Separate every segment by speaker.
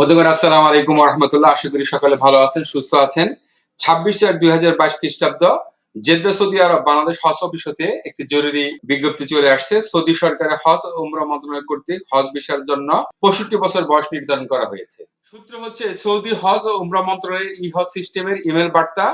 Speaker 1: মধ্যগণ আসসালামু আলাইকুম রহমতুল্লাহ। আশা করি সকলে ভালো আছেন, সুস্থ আছেন। ছাব্বিশ এক দুই হাজার বাইশ খ্রিস্টাব্দ, জেদ্দা সৌদি আরব, বাংলাদেশ হজ অফিস হতে একটি জরুরি বিজ্ঞপ্তি চলে আসছে। সৌদি সরকারের হজ উমরা মন্ত্রণালয় কর্তৃক হজ ভিসার জন্য পঁয়ষট্টি বছর বয়স নির্ধারণ করা হয়েছে। সূত্র হচ্ছে, সৌদি হজ ও উমরা মন্ত্রণালয়ের ই হজ সিস্টেমের ইমেল বার্তা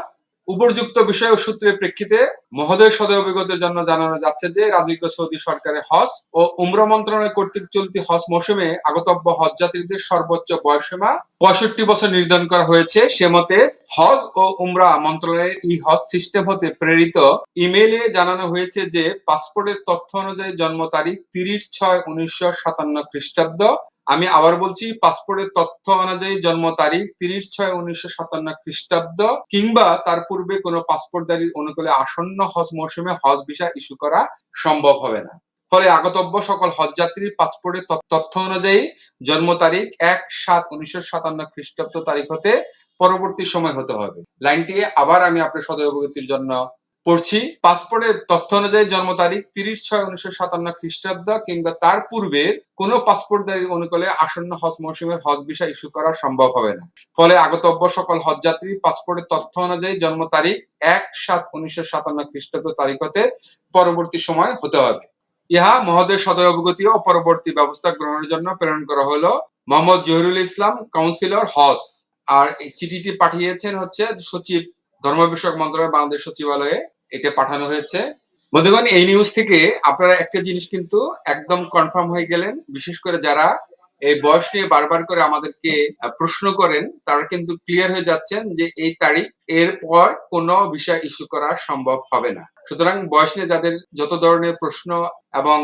Speaker 1: উপর্যুক্ত বিষয় ও সূত্রের প্রেক্ষিতে মহোদয় সদয় অভিজ্ঞতার জন্য জানানো যাচ্ছে যে রাজকীয় সৌদি সরকারের হজ ও উমরা মন্ত্রণালয় কর্তৃক চলতি হজ মৌসুমে আগতব্য হজ যাত্রীদের সর্বোচ্চ বয়সীমা পঁয়ষট্টি বছর নির্ধারণ করা হয়েছে। সে মতে হজ ও উমরা মন্ত্রণালয়ের ই হজ সিস্টেম হতে প্রেরিত। ইমেইলে জানানো হয়েছে যে পাসপোর্টের তথ্য অনুযায়ী জন্ম তারিখ তিরিশ ছয় উনিশশো সাতান্ন খ্রিস্টাব্দ। আমি আবার বলছি, পাসপোর্টের তথ্য অনুযায়ী জন্ম তারিখ তিরিশ ছয় উনিশশো সাতান্ন খ্রিস্টাব্দ, কিংবা তার পূর্বে কোনো পাসপোর্টধারীর অনুকূলে আসন্ন হজ মৌসুমে হজ ভিসা ইস্যু করা সম্ভব হবে না। ফলে আগতব্য সকল হজযাত্রীর পাসপোর্টের তথ্য অনুযায়ী জন্ম তারিখ এক সাত উনিশশো সাতান্ন খ্রিস্টাব্দ তারিখ হতে পরবর্তী সময় হতে হবে। লাইনটি আবার আমি আপনার সদয় অবগতির জন্য পড়ছি। পাসপোর্টের তথ্য অনুযায়ী জন্ম তারিখ তিরিশ ছয় উনিশশো সাতান্ন খ্রিস্টাব্দ কিংবা তার পূর্বের কোনো পাসপোর্টধারীর অনুকূলে আসন্ন হজ মৌসুমের হজ ভিসা ইস্যু করা সম্ভব হবে না। ফলে আগতব্য সকল হজযাত্রী পাসপোর্টের তথ্য অনুযায়ী জন্ম তারিখ এক সাত উনিশশো সাতান্ন খ্রিস্টাব্দ তারিখ হতে পরবর্তী সময় হতে হবে। ইহা মহোদয় সদয় অবগতি ও পরবর্তী ব্যবস্থা গ্রহণের জন্য প্রেরণ করা হলো মোহাম্মদ জহিরুল ইসলাম কাউন্সিলর হজ। আর এই চিঠিটি পাঠিয়েছেন হচ্ছে সচিব ধর্ম বিষয়ক মন্ত্রণালয় বাংলাদেশ সচিবালয়ে। এটা পাঠানো হয়েছে। বন্ধুগণ, এই নিউজ থেকে আপনারা একটা জিনিস কিন্তু একদম কনফার্ম হয়ে গেলেন। বিশেষ করে যারা এই বয়স নিয়ে বারবার করে আমাদেরকে প্রশ্ন করেন, তারা কিন্তু ক্লিয়ার হয়ে যাচ্ছেন যে এই তারিখ এর পর কোনো বিষয় ইস্যু করা সম্ভব হবে না। সুতরাং বয়স নিয়ে যাদের যত ধরনের প্রশ্ন এবং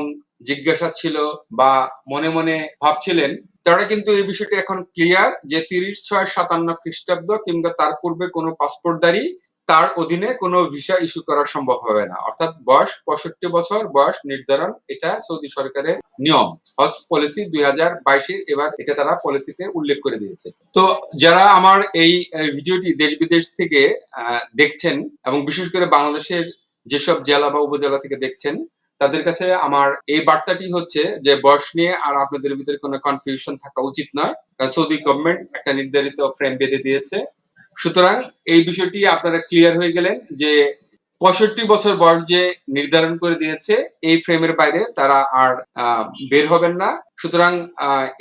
Speaker 1: জিজ্ঞাসা ছিল বা মনে মনে ভাবছিলেন, তারা কিন্তু এই বিষয়টি এখন ক্লিয়ার যে তিরিশ ছয় সাতান্ন খ্রিস্টাব্দ কিংবা তার পূর্বে কোনো পাসপোর্টধারী তার অধীনে কোনো ভিসা ইস্যু করা সম্ভব হবে না। অর্থাৎ বয়স পঁয়ষট্টি বছর বয়স নির্ধারণ, এটা সৌদি সরকারের নিয়ম। হজ পলিসি দুই হাজার বাইশের এবার এটা তারা পলিসিতে উল্লেখ করে দিয়েছে। তো যারা আমার এই ভিডিওটি দেশ বিদেশ থেকে দেখছেন এবং বিশেষ করে বাংলাদেশের যেসব জেলা বা উপজেলা থেকে দেখছেন, তাদের কাছে আমার এই বার্তাটি হচ্ছে যে বয়স নিয়ে আর আপনাদের ভিতরে কোনো কনফিউশন থাকা উচিত নয়। সৌদি গভর্নমেন্ট একটা নির্ধারিত ফ্রেম বেঁধে দিয়েছে। সুতরাং এই বিষয়টি আপনারা ক্লিয়ার হয়ে গেলেন যে পঁয়ষট্টি বছর বয়স যে নির্ধারণ করে দিয়েছে, এই ফ্রেমের বাইরে তারা আর বের হবেন না। সুতরাং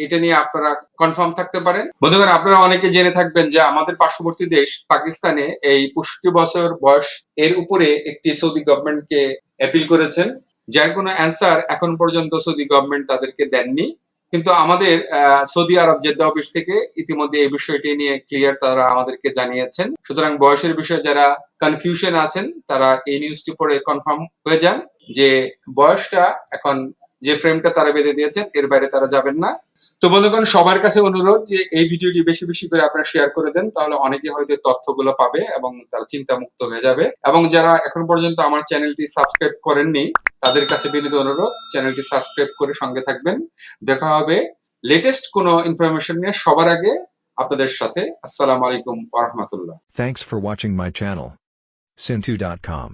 Speaker 1: এটা নিয়ে আপনারা কনফার্ম থাকতে পারেন। বন্ধুগণ, আপনারা অনেকে জেনে থাকবেন যে আমাদের পার্শ্ববর্তী দেশ, পাকিস্তানে এই পঁয়ষট্টি বছর বয়স এর উপরে একটি সৌদি গভর্নমেন্টকে অ্যাপিল করেছেন। যার কোনো অ্যান্সার এখন পর্যন্ত সৌদি গভর্নমেন্ট তাদেরকে দেননি। কিন্তু আমাদের সৌদি আরব জেদ্দা অফিস থেকে ইতিমধ্যে এই বিষয়টি নিয়ে ক্লিয়ার তারা আমাদেরকে জানিয়েছেন। সুতরাং বয়সের বিষয়ে যারা কনফিউশন আছেন, তারা এই নিউজটি পড়ে কনফার্ম হয়ে যান যে বয়সটা এখন যে ফ্রেমটা তারা বেঁধে দিয়েছেন, এর বাইরে তারা যাবেন না। তো বন্ধুগণ, সবার কাছে অনুরোধ যে এই ভিডিওটি বেশি বেশি করে আপনারা শেয়ার করে দেন, তাহলে অনেকে হয়তো তথ্যগুলো পাবে এবং তারা চিন্তা মুক্ত হয়ে যাবে। এবং যারা এখন পর্যন্ত আমার চ্যানেলটি সাবস্ক্রাইব করেননি, তাদের কাছে বিনীত অনুরোধ, চ্যানেলটি সাবস্ক্রাইব করে সঙ্গে থাকবেন। দেখা হবে লেটেস্ট কোনো ইনফরমেশন নিয়ে সবার আগে আপনাদের সাথে। আসসালামু আলাইকুম ওয়া রাহমাতুল্লাহ।
Speaker 2: Thanks for watching my channel. Sintu.com